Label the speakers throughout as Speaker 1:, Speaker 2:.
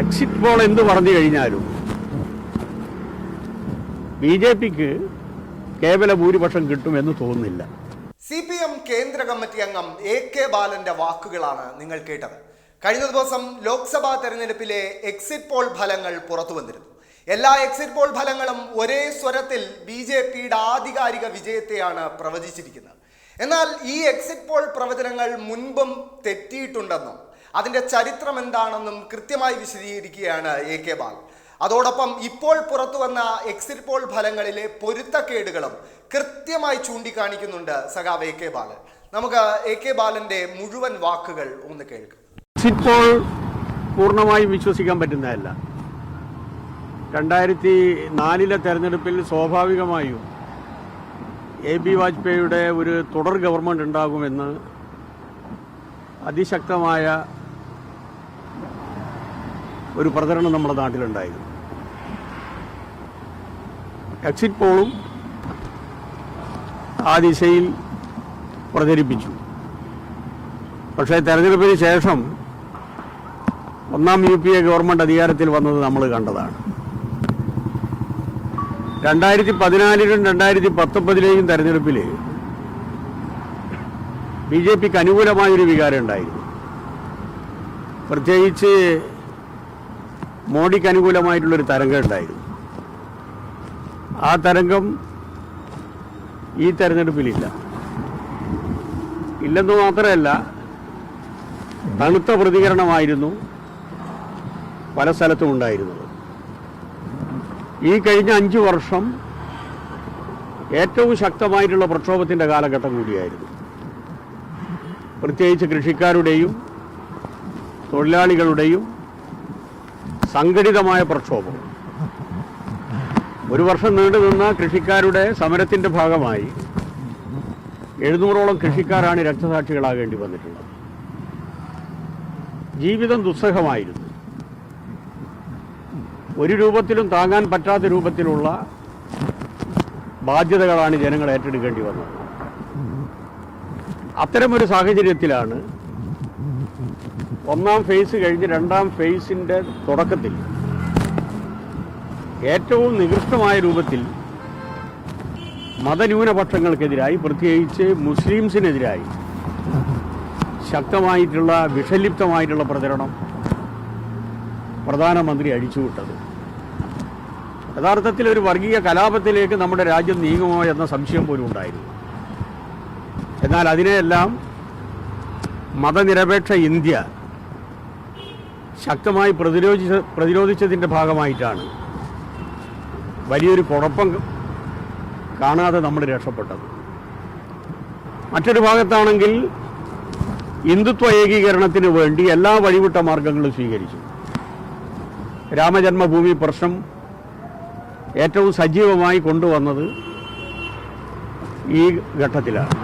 Speaker 1: Exit poll എന്ത് പറഞ്ഞു കഴിഞ്ഞാലും ബി ജെ പിക്ക് കേവല ഭൂരിപക്ഷം കിട്ടുമെന്ന് തോന്നുന്നില്ല.
Speaker 2: സി പി എം കേന്ദ്ര കമ്മിറ്റി അംഗം എ കെ ബാലന്റെ വാക്കുകളാണ് നിങ്ങൾ കേട്ടത്. കഴിഞ്ഞ ദിവസം ലോക്സഭാ തെരഞ്ഞെടുപ്പിലെ എക്സിറ്റ് പോൾ ഫലങ്ങൾ പുറത്തു വന്നിരുന്നു. എല്ലാ എക്സിറ്റ് പോൾ ഫലങ്ങളും ഒരേ സ്വരത്തിൽ ബി ജെ പിയുടെ ആധികാരിക വിജയത്തെയാണ് പ്രവചിച്ചിരിക്കുന്നത്. എന്നാൽ ഈ എക്സിറ്റ് പോൾ പ്രവചനങ്ങൾ മുൻപും തെറ്റിയിട്ടുണ്ടെന്നും അതിന്റെ ചരിത്രം എന്താണെന്നും കൃത്യമായി വിശദീകരിക്കുകയാണ് എ കെ ബാൽ അതോടൊപ്പം ഇപ്പോൾ പുറത്തു വന്ന എക്സിറ്റ് പോൾ ഫലങ്ങളിലെ പൊരുത്തക്കേടുകളും കൃത്യമായി ചൂണ്ടിക്കാണിക്കുന്നുണ്ട് സഖാവ് എ കെ ബാലൻ. നമുക്ക് എ കെ ബാലന്റെ മുഴുവൻ വാക്കുകൾ ഒന്ന് കേൾക്കാം.
Speaker 1: എക്സിറ്റ് പൂർണമായും വിശ്വസിക്കാൻ പറ്റുന്നതല്ല. രണ്ടായിരത്തി നാലിലെ തെരഞ്ഞെടുപ്പിൽ സ്വാഭാവികമായും എ ബി വാജ്പേയിയുടെ ഒരു തുടർ ഗവൺമെന്റ് ഉണ്ടാകുമെന്ന് അതിശക്തമായ ഒരു പ്രചരണം നമ്മുടെ നാട്ടിലുണ്ടായിരുന്നു. എക്സിറ്റ് പോളും ആ ദിശയിൽ പ്രചരിപ്പിച്ചു. പക്ഷേ തെരഞ്ഞെടുപ്പിന് ശേഷം ഒന്നാം യു പി എ ഗവൺമെന്റ് അധികാരത്തിൽ വന്നത് നമ്മൾ കണ്ടതാണ്. രണ്ടായിരത്തി പതിനാലിലും രണ്ടായിരത്തി പത്തൊമ്പതിലെയും തെരഞ്ഞെടുപ്പിൽ ബി ജെ പിക്ക് അനുകൂലമായൊരു വികാരം ഉണ്ടായിരുന്നു. പ്രത്യേകിച്ച് മോഡിക്ക് അനുകൂലമായിട്ടുള്ളൊരു തരംഗം ഉണ്ടായിരുന്നു ആ തരംഗം ഈ തെരഞ്ഞെടുപ്പിലില്ല. ഇല്ലെന്ന് മാത്രമല്ല തണുത്ത പ്രതികരണമായിരുന്നു പല സ്ഥലത്തും ഉണ്ടായിരുന്നത്. ഈ കഴിഞ്ഞ അഞ്ച് വർഷം ഏറ്റവും ശക്തമായിട്ടുള്ള പ്രക്ഷോഭത്തിന്റെ കാലഘട്ടം കൂടിയായിരുന്നു. പ്രത്യേകിച്ച് കൃഷിക്കാരുടെയും തൊഴിലാളികളുടെയും സംഘടിതമായ പ്രക്ഷോഭം. ഒരു വർഷം നീണ്ടുനിന്ന കൃഷിക്കാരുടെ സമരത്തിന്റെ ഭാഗമായി എഴുന്നൂറോളം കൃഷിക്കാരാണ് രക്തസാക്ഷികളാകേണ്ടി വന്നിട്ടുള്ളത്. ജീവിതം ദുസ്സഹമായിരുന്നു. ഒരു രൂപത്തിലും താങ്ങാൻ പറ്റാത്ത രൂപത്തിലുള്ള ബാധ്യതകളാണ് ജനങ്ങൾ ഏറ്റെടുക്കേണ്ടി വന്നത്. അത്തരമൊരു സാഹചര്യത്തിലാണ് ഒന്നാം ഫേസ് കഴിഞ്ഞ് രണ്ടാം ഫേസിന്റെ തുടക്കത്തിൽ ഏറ്റവും നികൃഷ്ടമായ രൂപത്തിൽ മതന്യൂനപക്ഷങ്ങൾക്കെതിരായി പ്രത്യേകിച്ച് മുസ്ലിംസിനെതിരായി ശക്തമായിട്ടുള്ള വിഷലിപ്തമായിട്ടുള്ള പ്രചരണം പ്രധാനമന്ത്രി അഴിച്ചുവിട്ടത്. യഥാർത്ഥത്തിൽ ഒരു വർഗീയ കലാപത്തിലേക്ക് നമ്മുടെ രാജ്യം നീങ്ങുമോ എന്ന സംശയം പോലും ഉണ്ടായിരുന്നു. എന്നാൽ അതിനെയെല്ലാം മതനിരപേക്ഷ ഇന്ത്യ ശക്തമായി പ്രതിരോധിച്ച പ്രതിരോധിച്ചതിന്റെ ഭാഗമായിട്ടാണ്. വലിയൊരു കുഴപ്പം കാണാതെ നമ്മൾ രക്ഷപ്പെട്ടത്. മറ്റൊരു ഭാഗത്താണെങ്കിൽ ഹിന്ദുത്വ ഏകീകരണത്തിന് വേണ്ടി എല്ലാ വഴിവിട്ട മാർഗങ്ങളും സ്വീകരിച്ചു. രാമജന്മഭൂമി പ്രശ്നം ഏറ്റവും സജീവമായി കൊണ്ടുവന്നത് ഈ ഘട്ടത്തിലാണ്.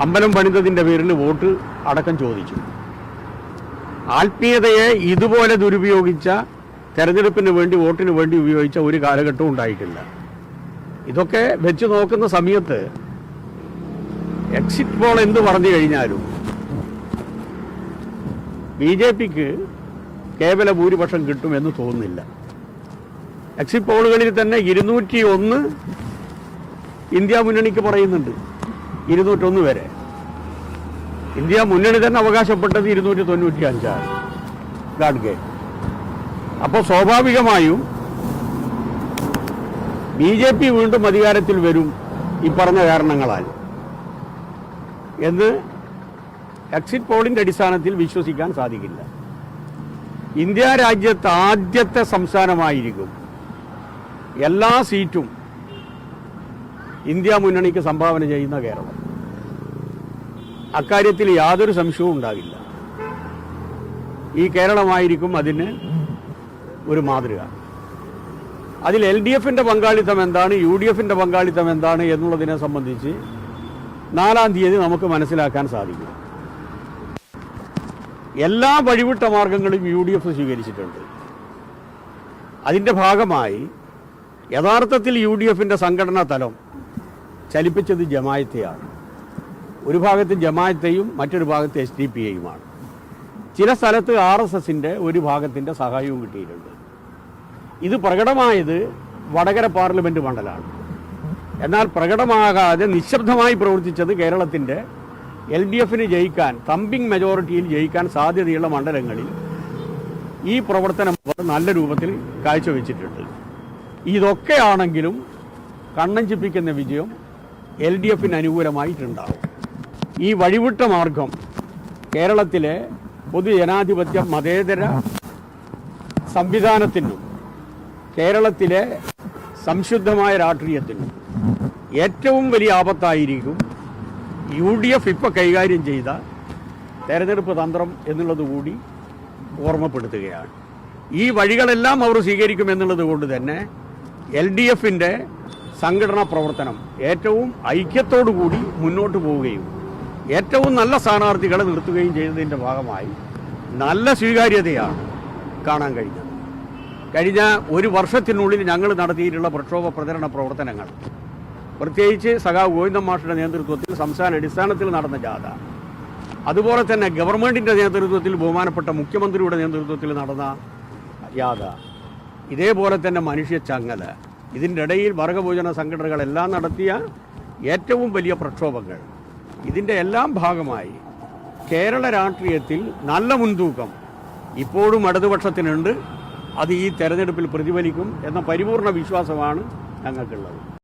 Speaker 1: അമ്പലം പണിതതിന്റെ പേരിൽ വോട്ട് അടക്കം ചോദിച്ചു. ആത്മീയതയെ ഇതുപോലെ ദുരുപയോഗിച്ച തെരഞ്ഞെടുപ്പിന് വേണ്ടി വോട്ടിന് വേണ്ടി ഉപയോഗിച്ച ഒരു കാലഘട്ടവും ഉണ്ടായിട്ടില്ല. ഇതൊക്കെ വെച്ച് നോക്കുന്ന സമയത്ത് എക്സിറ്റ് പോൾ എന്ത് പറഞ്ഞു കഴിഞ്ഞാലും ബി ജെ പിക്ക് കേവല ഭൂരിപക്ഷം കിട്ടുമെന്ന് തോന്നുന്നില്ല. എക്സിറ്റ് പോളുകളിൽ തന്നെ ഇരുന്നൂറ്റി ഒന്ന് ഇന്ത്യ മുന്നണിക്ക് പറയുന്നുണ്ട്. ഇരുന്നൂറ്റൊന്ന് വരെ. ഇന്ത്യ മുന്നണി തന്നെ അവകാശപ്പെട്ടത് ഇരുന്നൂറ്റി തൊണ്ണൂറ്റി അഞ്ചാണ് ഗാഡ്ഗെ അപ്പോൾ സ്വാഭാവികമായും ബി ജെ പി വീണ്ടും അധികാരത്തിൽ വരും ഈ പറഞ്ഞ കാരണങ്ങളാൽ. എന്ന് എക്സിറ്റ് പോളിന്റെ അടിസ്ഥാനത്തിൽ വിശ്വസിക്കാൻ സാധിക്കില്ല. ഇന്ത്യ രാജ്യത്ത് ആദ്യത്തെ സംസ്ഥാനമായിരിക്കും. എല്ലാ സീറ്റും ഇന്ത്യ മുന്നണിക്ക് സംഭാവന ചെയ്യുന്ന കേരളം. അക്കാര്യത്തിൽ യാതൊരു സംശയവും ഉണ്ടാകില്ല. ഈ കേരളമായിരിക്കും അതിന് ഒരു മാതൃക. അതിൽ എൽ ഡി എഫിന്റെ പങ്കാളിത്തം എന്താണ് യു ഡി എഫിന്റെ പങ്കാളിത്തം എന്താണ് എന്നുള്ളതിനെ സംബന്ധിച്ച് നാലാം തീയതി നമുക്ക് മനസ്സിലാക്കാൻ സാധിക്കും. എല്ലാ വഴിവിട്ട മാർഗങ്ങളും യു ഡി എഫ് സ്വീകരിച്ചിട്ടുണ്ട്. അതിന്റെ ഭാഗമായി യഥാർത്ഥത്തിൽ യു ഡി എഫിന്റെ സംഘടനാ തലം ചലിപ്പിച്ചത് ജമായത്തെയാണ്. ഒരു ഭാഗത്ത് ജമാഅത്തെയും മറ്റൊരു ഭാഗത്ത് എസ് ഡി പി എയുമാണ് ചില സ്ഥലത്ത് ആർ എസ് എസിന്റെ ഒരു ഭാഗത്തിന്റെ സഹായവും കിട്ടിയിട്ടുണ്ട്. ഇത് പ്രകടമായത് വടകര പാർലമെന്റ് മണ്ഡലമാണ്. എന്നാൽ പ്രകടമാകാതെ നിശബ്ദമായി പ്രവർത്തിച്ചത് കേരളത്തിന്റെ എൽ ഡി എഫിന് ജയിക്കാൻ തമ്പിങ് മെജോറിറ്റിയിൽ ജയിക്കാൻ സാധ്യതയുള്ള മണ്ഡലങ്ങളിൽ ഈ പ്രവർത്തനം നല്ല രൂപത്തിൽ കാഴ്ചവെച്ചിട്ടുണ്ട്. ഇതൊക്കെയാണെങ്കിലും കണ്ണഞ്ചിപ്പിക്കുന്ന വിജയം എൽ ഡി എഫിന് അനുകൂലമായിട്ടുണ്ടാവും. ഈ വഴിവിട്ട മാർഗം കേരളത്തിലെ പൊതുജനാധിപത്യ മതേതര സംവിധാനത്തിനും കേരളത്തിലെ സംശുദ്ധമായ രാഷ്ട്രീയത്തിനും ഏറ്റവും വലിയ ആപത്തായിരിക്കും യു ഡി എഫ് ഇപ്പോൾ കൈകാര്യം ചെയ്ത തെരഞ്ഞെടുപ്പ് തന്ത്രം എന്നുള്ളത് കൂടി ഓർമ്മപ്പെടുത്തുകയാണ്. ഈ വഴികളെല്ലാം അവർ സ്വീകരിക്കുമെന്നുള്ളത് കൊണ്ട് തന്നെ എൽ ഡി എഫിന്റെ സംഘടനാ പ്രവർത്തനം ഏറ്റവും ഐക്യത്തോടു കൂടി മുന്നോട്ട് പോവുകയും ഏറ്റവും നല്ല സ്ഥാനാർത്ഥികളെ നിർത്തുകയും ചെയ്തതിന്റെ ഭാഗമായി നല്ല സ്വീകാര്യതയാണ് കാണാൻ കഴിഞ്ഞത്. കഴിഞ്ഞ ഒരു വർഷത്തിനുള്ളിൽ ഞങ്ങൾ നടത്തിയിട്ടുള്ള പ്രക്ഷോഭ പ്രചരണ പ്രവർത്തനങ്ങൾ പ്രത്യേകിച്ച് സഖാവ് ഗോവിന്ദൻ മാഷയുടെ നേതൃത്വത്തിൽ സംസ്ഥാന അടിസ്ഥാനത്തിൽ നടന്ന ജാഥ അതുപോലെ തന്നെ ഗവൺമെന്റിന്റെ നേതൃത്വത്തിൽ ബഹുമാനപ്പെട്ട മുഖ്യമന്ത്രിയുടെ നേതൃത്വത്തിൽ നടന്ന ജാഥ ഇതേപോലെ തന്നെ മനുഷ്യ ചങ്ങല ഇതിന്റെ ഇടയിൽ വർഗഭോജന സംഘടനകളെല്ലാം നടത്തിയ ഏറ്റവും വലിയ പ്രക്ഷോഭങ്ങൾ. ഇതിന്റെ എല്ലാം ഭാഗമായി കേരള രാഷ്ട്രീയത്തിൽ നല്ല മുൻതൂക്കം ഇപ്പോഴും ഇടതുപക്ഷത്തിനുണ്ട്. അത് ഈ തെരഞ്ഞെടുപ്പിൽ പ്രതിഫലിക്കും എന്ന പരിപൂർണ വിശ്വാസമാണ് ഞങ്ങൾക്കുള്ളത്.